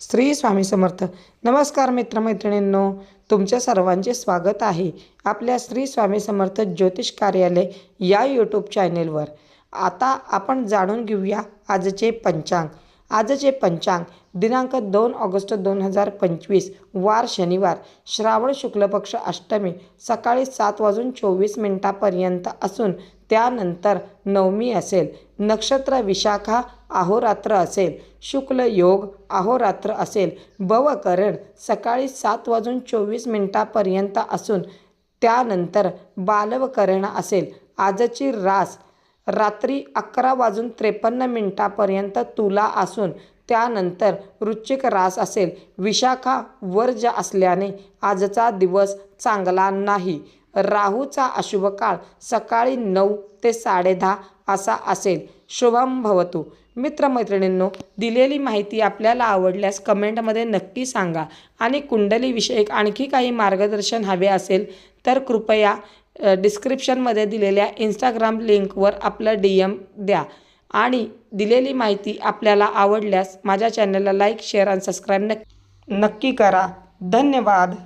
श्री स्वामी समर्थ. नमस्कार मित्रमैत्रिणींनो तुमच्या सर्वांचे स्वागत आहे आपल्या श्री स्वामी समर्थ ज्योतिष कार्यालय या यूट्यूब चॅनेलवर आता आपण जाणून घेऊया आजचे पंचांग. आजचे पंचांग दिनांक दोन ऑगस्ट दोन हजार पंचवीस वार शनिवार श्रावण शुक्ल पक्ष अष्टमी सकाळी सात वाजून चोवीस मिनिटापर्यंत असून त्यानंतर नवमी असेल. नक्षत्र विशाखा अहोरात्र असेल. शुक्ल योग अहोरात्र असेल. बवकरण सकाळी सात वाजून चोवीस मिनिटापर्यंत असून त्यानंतर बालवकरण असेल. आजची रास रात्री अकरा वाजून त्रेपन्न मिनिटापर्यंत तुला असून त्यानंतर वृश्चिक रास असेल. विशाखा वर्ज असल्याने आजचा दिवस चांगला नाही. राहूचा अशुभ काळ सकाळी नऊ ते साडेदहा असा असेल. शुभम भवतु. मित्रमैत्रिणींनो दिलेली माहिती आपल्याला आवडल्यास कमेंटमध्ये नक्की सांगा. आणि कुंडलीविषयक आणखी काही मार्गदर्शन हवे असेल तर कृपया डिस्क्रिप्शनमध्ये दिलेल्या इंस्टाग्राम लिंकवर आपलं डी एम द्या. आणि दिलेली माहिती आपल्याला आवडल्यास माझ्या चॅनलला लाईक शेअर आणि सबस्क्राईब नक्की नक्की करा. धन्यवाद.